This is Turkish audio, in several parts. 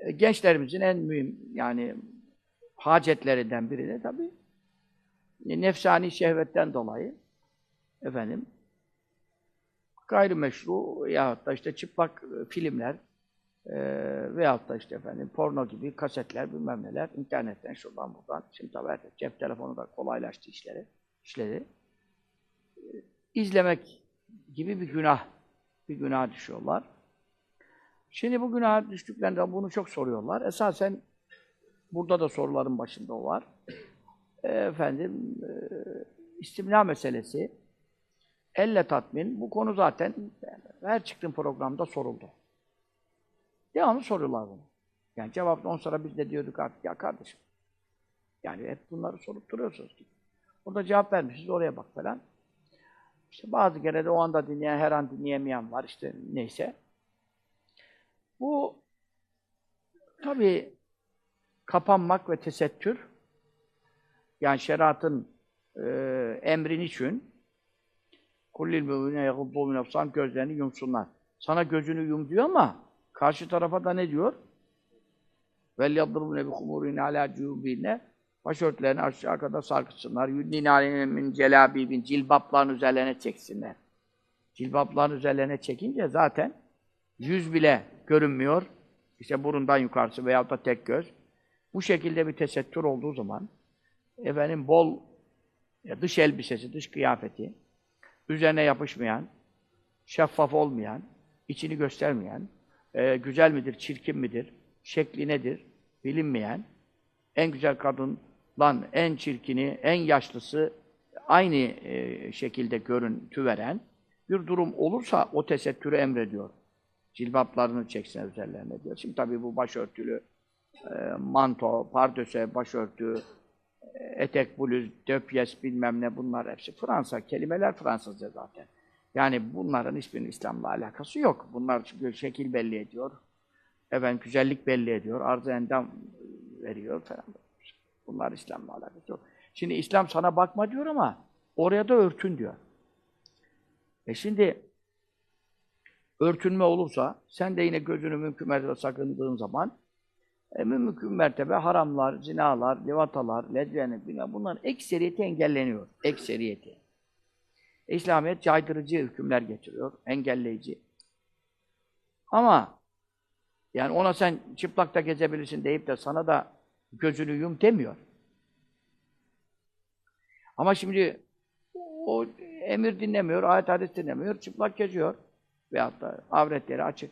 e, gençlerimizin en mühim yani hacetlerinden biri de tabii e, nefsani şehvetten dolayı efendim gayrimeşru yahut da işte çıplak e, filmler e, veyahut da işte efendim porno gibi kasetler bilmem neler internetten şuradan buradan şimdi tabii herkes cep telefonu da kolaylaştı işleri işleri izlemek gibi bir günah bir günah düşüyorlar. Şimdi bu günah düştüklerinde bunu çok soruyorlar. Esasen burada da soruların başında o var. E, efendim e, istimna meselesi elle tatmin. Bu konu zaten her çıktığım programda soruldu. Devamlı soruyorlar bunu. Yani cevap on sonra biz de diyorduk artık ya kardeşim. Yani hep bunları sorup duruyorsunuz. Orada cevap vermişiz oraya bak falan. İşte bazı kere de o anda dinleyen, her an dinleyemeyen var işte neyse. Bu tabi kapanmak ve tesettür yani şeriatın e, emrin için kullil mü'mine yaguddu min efsam gözlerini yumsunlar. Sana gözünü yum diyor ama karşı tarafa da ne diyor? Vel yadrubune bi humurine ala cubine başörtülerini aşağı kadar sarkıtsınlar. Yudnine aleyhine celabibin cilbapların üzerlerine çeksinler. Cilbapların üzerlerine çekince zaten yüz bile görünmüyor. İşte burundan yukarısı veyahut da tek göz. Bu şekilde bir tesettür olduğu zaman efendim bol dış elbisesi, dış kıyafeti, üzerine yapışmayan, şeffaf olmayan, içini göstermeyen, e, güzel midir, çirkin midir, şekli nedir, bilinmeyen, en güzel kadınlan en çirkini, en yaşlısı aynı e, şekilde görüntü veren bir durum olursa o tesettürü emrediyor. Cilbaplarını çeksin üzerlerine diyor. Şimdi tabii bu başörtülü, e, manto, pardöse, başörtü, etek, bluz, döpyes bilmem ne bunlar hepsi Fransa. Kelimeler Fransızca zaten. Yani bunların hiçbirinin İslam'la alakası yok. Bunlar çünkü şekil belli ediyor. Efendim güzellik belli ediyor. Arz endam veriyor falan. Bunlar İslam'la alakası yok. Şimdi İslam sana bakma diyor ama oraya da örtün diyor. E şimdi örtünme olursa sen de yine gözünü mümkün mertebe sakındığın zaman e, mümkün mertebe haramlar, zinalar, levatalar, ledvenet, bunların ekseriyeti engelleniyor. Ekseriyeti. İslamiyet caydırıcı hükümler getiriyor, engelleyici. Ama yani ona sen çıplakta gezebilirsin deyip de sana da gözünü yum demiyor. Ama şimdi o emir dinlemiyor, ayet hadis dinlemiyor, çıplak geziyor. Veyahut da avretleri açık.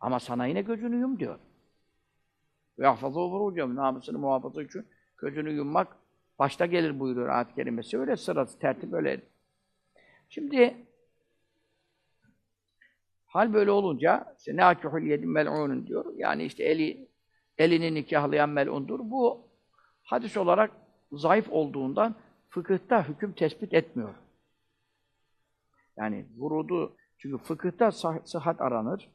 Ama sana yine gözünü yum diyor. Yahfazı vurucum namusunu muhafaza için gözünü yummak başta gelir buyuruyor ayet kelimesi. Öyle sırası, tertip öyle. Şimdi hal böyle olunca işte nâkihul yedim mel'ûnun diyor. Yani işte eli elini nikahlayan mel'undur. Bu hadis olarak zayıf olduğundan fıkıhta hüküm tespit etmiyor. Yani vurudu çünkü fıkıhta sıhhat aranır.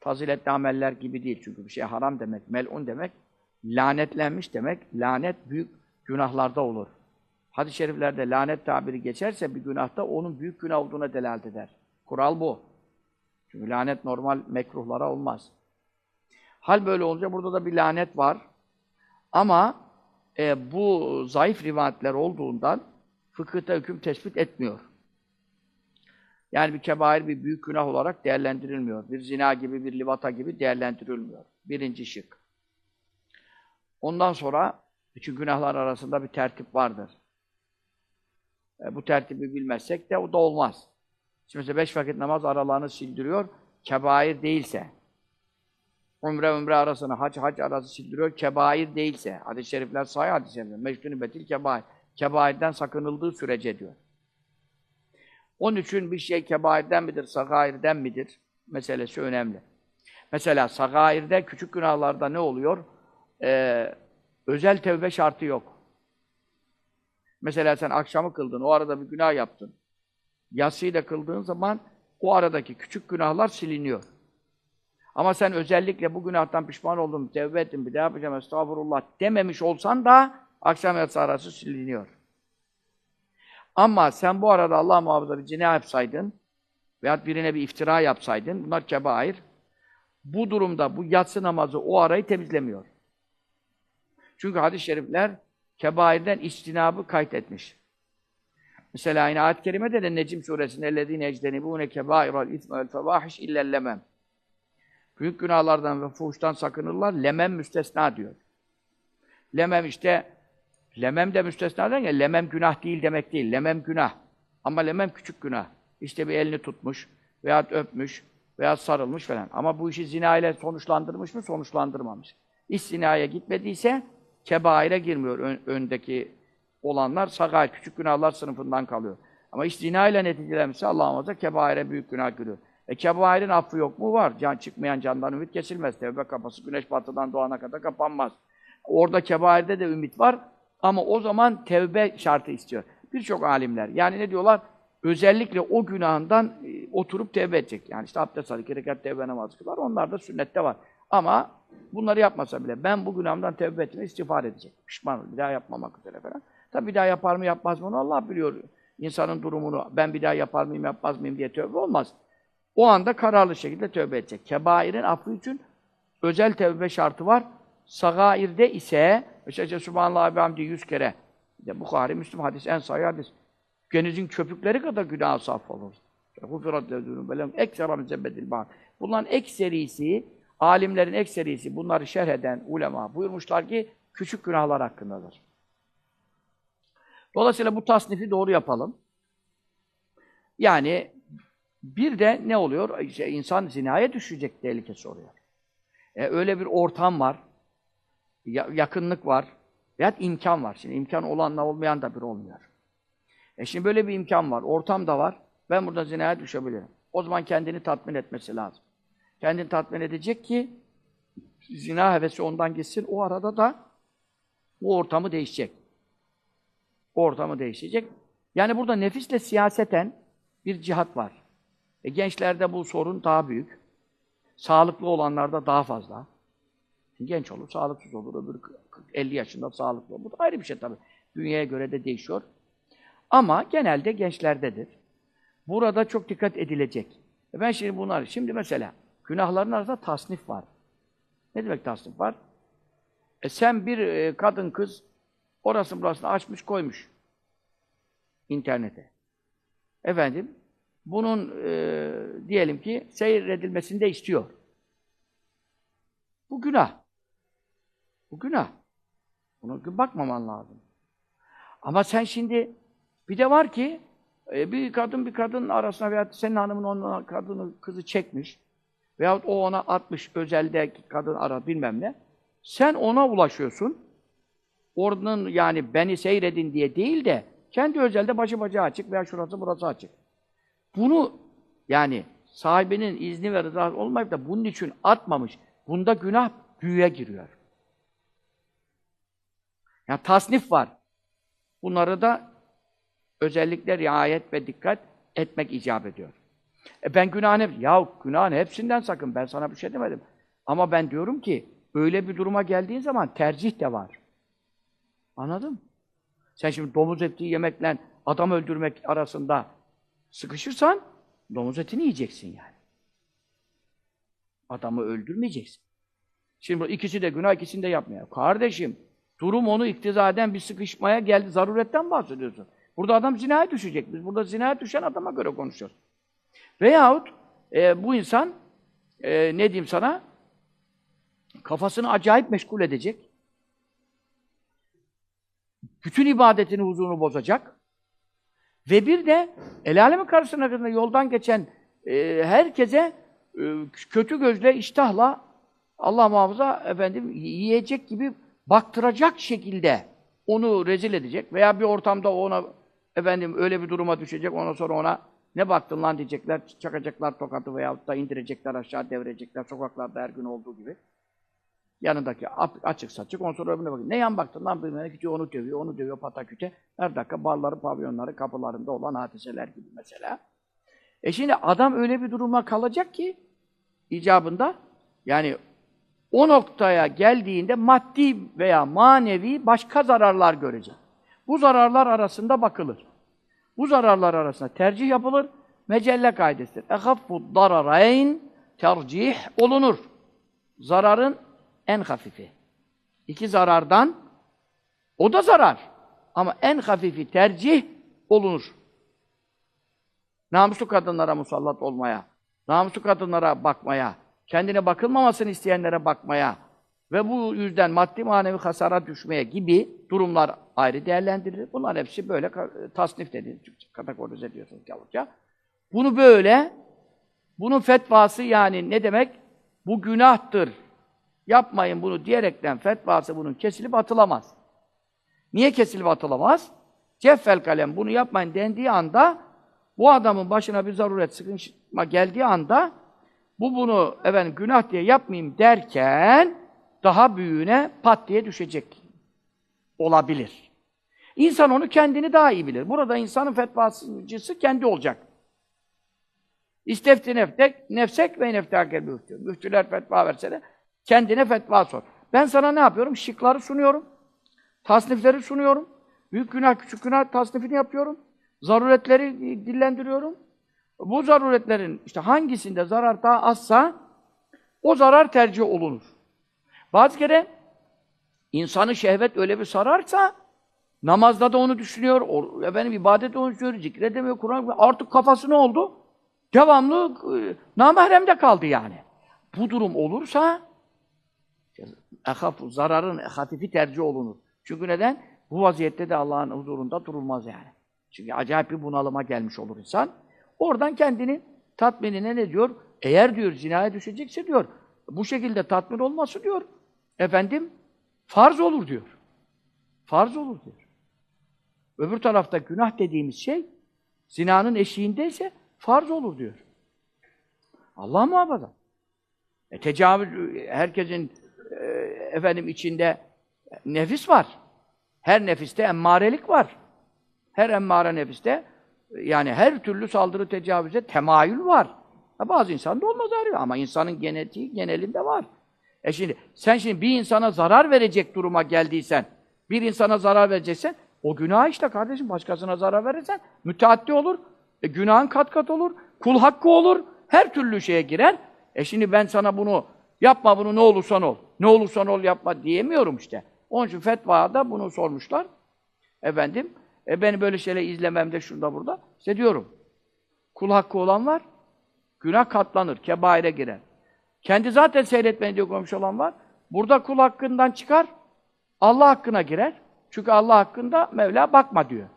Faziletli ameller gibi değil. Çünkü bir şey haram demek, melun demek, lanetlenmiş demek. Lanet büyük günahlarda olur. Hadis-i şeriflerde lanet tabiri geçerse bir günahta onun büyük günah olduğuna delalet eder. Kural bu. Çünkü lanet normal mekruhlara olmaz. Hal böyle olunca burada da bir lanet var. Ama e, bu zayıf rivayetler olduğundan fıkıhta hüküm tespit etmiyor. Yani bir kebair, bir büyük günah olarak değerlendirilmiyor. Bir zina gibi, bir livata gibi değerlendirilmiyor. Birinci şık. Ondan sonra bütün günahlar arasında bir tertip vardır. E, bu tertibi bilmezsek de o da olmaz. Şimdi mesela beş vakit namaz aralarını sildiriyor, kebair değilse. Umre umre arasını, hac hac arası sildiriyor, kebair değilse. Hadis-i şerifler sahih hadis-i şerifler. Meştuni betil kebair. Kebairden sakınıldığı sürece diyor. Onun için bir şey kebairden midir, sagairden midir meselesi önemli. Mesela sagairde, küçük günahlarda ne oluyor? Ee, özel tevbe şartı yok. Mesela sen akşamı kıldın, o arada bir günah yaptın. Yatsıyla kıldığın zaman o aradaki küçük günahlar siliniyor. Ama sen özellikle bu günahtan pişman oldum, tevbe ettim, bir daha yapacağım, estağfurullah dememiş olsan da akşam yatsı arası siliniyor. Ama sen bu arada Allah muhafaza bir cina yapsaydın veyahut birine bir iftira yapsaydın, bunlar kebair. Bu durumda bu yatsı namazı o arayı temizlemiyor. Çünkü hadis-i şerifler kebairden içtinabı kaydetmiş. Mesela yine ayet-i kerimede de Necim suresinde اَلَّذ۪ينَ اَجْدَنِبُونَ كَبَائِرَ الْاِثْمَ وَالْفَوَاحِشِ اِلَّا اللَّمَمْ Büyük günahlardan ve fuhuştan sakınırlar. Lemem müstesna diyor. Lemem işte, lemem de müstesna ya, lemem günah değil demek değil. Lemem günah. Ama lemem küçük günah. İşte bir elini tutmuş, veya öpmüş, veya sarılmış falan. Ama bu işi zina ile sonuçlandırmış mı? Sonuçlandırmamış. İş zinaya gitmediyse, kebaire girmiyor ön, öndeki olanlar. Sagair, küçük günahlar sınıfından kalıyor. Ama iş zina ile neticelenmişse Allah muhafaza kebaire büyük günah giriyor. E kebairin affı yok mu? Var. Can çıkmayan candan ümit kesilmez. Tevbe kapısı güneş batıdan doğana kadar kapanmaz. Orada kebairde de ümit var. Ama o zaman tevbe şartı istiyor. Birçok alimler. Yani ne diyorlar? Özellikle o günahından e, oturup tevbe edecek. Yani işte abdest alır, rekat tevbe namazı kılar. Onlar da sünnette var. Ama bunları yapmasa bile ben bu günahımdan tevbe etme istiğfar edecek. Pişman. Bir daha yapmamak üzere falan. Tabi bir daha yapar mı yapmaz mı onu Allah biliyor. İnsanın durumunu ben bir daha yapar mıyım yapmaz mıyım diye tövbe olmaz. O anda kararlı şekilde tövbe edecek. Kebairin affı için özel tövbe şartı var. Sagair'de ise mesela Subhanallah ve hamdi yüz kere de Bukhari, Müslüm hadis, en sahih hadis. Denizin köpükleri kadar günah saf olur. Hufirat lezûnû belem eksera müzebbedil bâd. Bunların ekserisi, alimlerin ekserisi, bunları şerh eden ulema buyurmuşlar ki küçük günahlar hakkındadır. Dolayısıyla bu tasnifi doğru yapalım. Yani bir de ne oluyor? İşte insan zinaya düşecek tehlikesi oluyor. E, öyle bir ortam var, yakınlık var, veya imkan var. Şimdi imkan olanla olmayan da bir olmuyor. E şimdi böyle bir imkan var, ortam da var. Ben burada zinaya düşebilirim. O zaman kendini tatmin etmesi lazım. Kendini tatmin edecek ki zina hevesi ondan gitsin. O arada da bu ortamı değişecek. O ortamı değişecek. Yani burada nefisle siyaseten bir cihat var. E, gençlerde bu sorun daha büyük. Sağlıklı olanlarda daha fazla. Genç olur, sağlıksız olur. Öbür 50 yaşında sağlıklı olur. Ayrı bir şey tabii. Dünyaya göre de değişiyor. Ama genelde gençlerdedir. Burada çok dikkat edilecek. E ben şimdi bunlar, şimdi mesela günahların arasında tasnif var. Ne demek tasnif var? E sen bir e, kadın kız orasını burasını açmış koymuş internete. Efendim, bunun e, diyelim ki seyredilmesini de istiyor. Bu günah. Bu günah. Buna bakmaman lazım. Ama sen şimdi bir de var ki e, bir kadın bir kadın arasına veya senin hanımın onun kadını kızı çekmiş veyahut o ona atmış özelde kadın ara bilmem ne. Sen ona ulaşıyorsun. Oradan yani beni seyredin diye değil de kendi özelde başı bacağı açık veya şurası burası açık. Bunu yani sahibinin izni ve rızası olmayıp da bunun için atmamış. Bunda günah büyüye giriyor. Yani tasnif var. Bunları da özellikle riayet ve dikkat etmek icap ediyor. E ben günahın hep, ya günahın hepsinden sakın, ben sana bir şey demedim. Ama ben diyorum ki, öyle bir duruma geldiğin zaman tercih de var. Anladın mı? Sen şimdi domuz eti yemekle adam öldürmek arasında sıkışırsan, domuz etini yiyeceksin yani. Adamı öldürmeyeceksin. Şimdi ikisi de günah, ikisini de yapmıyor. Kardeşim, durum onu iktizaden bir sıkışmaya geldi. Zaruretten bahsediyorsun. Burada adam zinaya düşecek. Biz burada zinaya düşen adama göre konuşuyoruz. Veyahut e, bu insan e, ne diyeyim sana kafasını acayip meşgul edecek. Bütün ibadetini, huzurunu bozacak. Ve bir de el alemin karşısına yoldan geçen e, herkese e, kötü gözle, iştahla Allah muhafaza efendim yiyecek gibi baktıracak şekilde onu rezil edecek veya bir ortamda ona efendim öyle bir duruma düşecek ondan sonra ona ne baktın lan diyecekler, çakacaklar tokatı veyahut da indirecekler aşağı devirecekler sokaklarda her gün olduğu gibi. Yanındaki açık saçık, ondan sonra öbürüne bakıyor. Ne yan baktın lan bilmem gidiyor onu dövüyor, onu dövüyor pataküte. Her dakika barları, pavyonları, kapılarında olan hadiseler gibi mesela. E şimdi adam öyle bir duruma kalacak ki icabında yani o noktaya geldiğinde maddi veya manevi başka zararlar görecek. Bu zararlar arasında bakılır. Bu zararlar arasında tercih yapılır. Mecelle kaidesidir. اَخَفُّ الضَّرَرَيْنِ tercih olunur. zararın en hafifi. İki zarardan o da zarar. Ama en hafifi tercih olunur. Namuslu kadınlara musallat olmaya, namuslu kadınlara bakmaya, kendine bakılmamasını isteyenlere bakmaya ve bu yüzden maddi manevi hasara düşmeye gibi durumlar ayrı değerlendirilir. Bunlar hepsi böyle ka- tasnif dediğiniz, Türkçe kategorize ediyorsunuz gavurca. Bunu böyle, bunun fetvası yani ne demek? Bu günahtır, yapmayın bunu diyerekten fetvası bunun kesilip atılamaz. Niye kesilip atılamaz? Ceffel kalem bunu yapmayın dendiği anda bu adamın başına bir zaruret, sıkıntı geldiği anda bu bunu efendim günah diye yapmayayım derken daha büyüğüne pat diye düşecek. Olabilir. İnsan onu kendini daha iyi bilir. Burada insanın fetvasıcısı kendi olacak. İstefti neftek, nefsek ve neftakel müftü. Müftüler fetva verse de kendine fetva sor. Ben sana ne yapıyorum? Şıkları sunuyorum. Tasnifleri sunuyorum. Büyük günah, küçük günah tasnifini yapıyorum. Zaruretleri dillendiriyorum. Bu zaruretlerin işte hangisinde zarar daha azsa o zarar tercih olunur. Bazı kere insanı şehvet öyle bir sararsa namazda da onu düşünüyor, o- efendim ibadette onu düşünüyor, zikredemiyor, Kur'an artık kafası ne oldu? Devamlı e, namahremde kaldı yani. Bu durum olursa ehafu, zararın hatifi tercih olunur. Çünkü neden? Bu vaziyette de Allah'ın huzurunda durulmaz yani. Çünkü acayip bir bunalıma gelmiş olur insan. Oradan kendini tatminine ne diyor? Eğer diyor zinaya düşecekse diyor, bu şekilde tatmin olması diyor, efendim farz olur diyor. Farz olur diyor. Öbür tarafta günah dediğimiz şey, zinanın eşiğindeyse farz olur diyor. Allah muhafaza. E, tecavüz, herkesin e, efendim içinde nefis var. Her nefiste emmarelik var. Her emmare nefiste yani her türlü saldırı tecavüze temayül var. Ha, bazı insanda olmaz arıyor ama insanın genetiği genelinde var. E şimdi sen şimdi bir insana zarar verecek duruma geldiysen, bir insana zarar vereceksen o günah işte kardeşim başkasına zarar verirsen müteaddi olur. E, günahın kat kat olur. Kul hakkı olur. Her türlü şeye girer. E şimdi ben sana bunu yapma bunu ne olursan ol. Ne olursan ol yapma diyemiyorum işte. Onun için fetvada bunu sormuşlar. Efendim, e beni böyle şeyler izlememde şunda burada. İşte diyorum. Kul hakkı olan var. Günah katlanır, kebaire girer. Kendi zaten seyretmeni diye koymuş olan var. Burada kul hakkından çıkar, Allah hakkına girer. Çünkü Allah hakkında Mevla bakma diyor.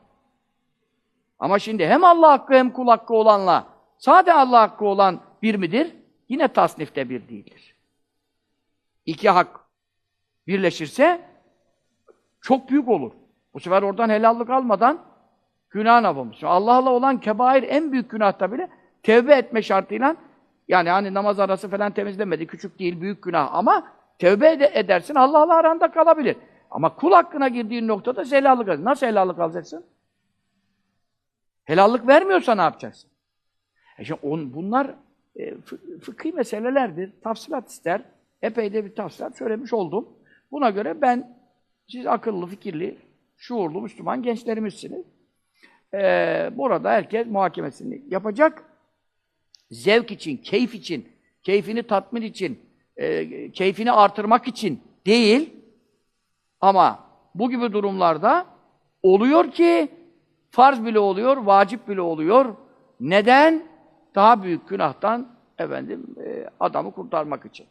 Ama şimdi hem Allah hakkı hem kul hakkı olanla sade Allah hakkı olan bir midir? Yine tasnifte bir değildir. İki hak birleşirse çok büyük olur. Bu sefer oradan helallik almadan günah yapılmış. Allah'la olan kebair en büyük günahta bile tevbe etme şartıyla yani hani namaz arası falan temizlemedi. Küçük değil, büyük günah ama tevbe ede- edersin Allah'la aranda kalabilir. Ama kul hakkına girdiğin noktada helallik alacaksın. Nasıl helallik alacaksın? Helallik vermiyorsa ne yapacaksın? E şimdi on, bunlar e, fı- fıkhi meselelerdir. Tafsilat ister. Epey de bir tafsilat söylemiş oldum. Buna göre ben, siz akıllı, fikirli, şuurlu Müslüman gençlerimizsiniz. Ee, burada herkes muhakemesini yapacak. Zevk için, keyif için, keyfini tatmin için, e, keyfini artırmak için değil. Ama bu gibi durumlarda oluyor ki farz bile oluyor, vacip bile oluyor. Neden? Daha büyük günahtan efendim e, adamı kurtarmak için.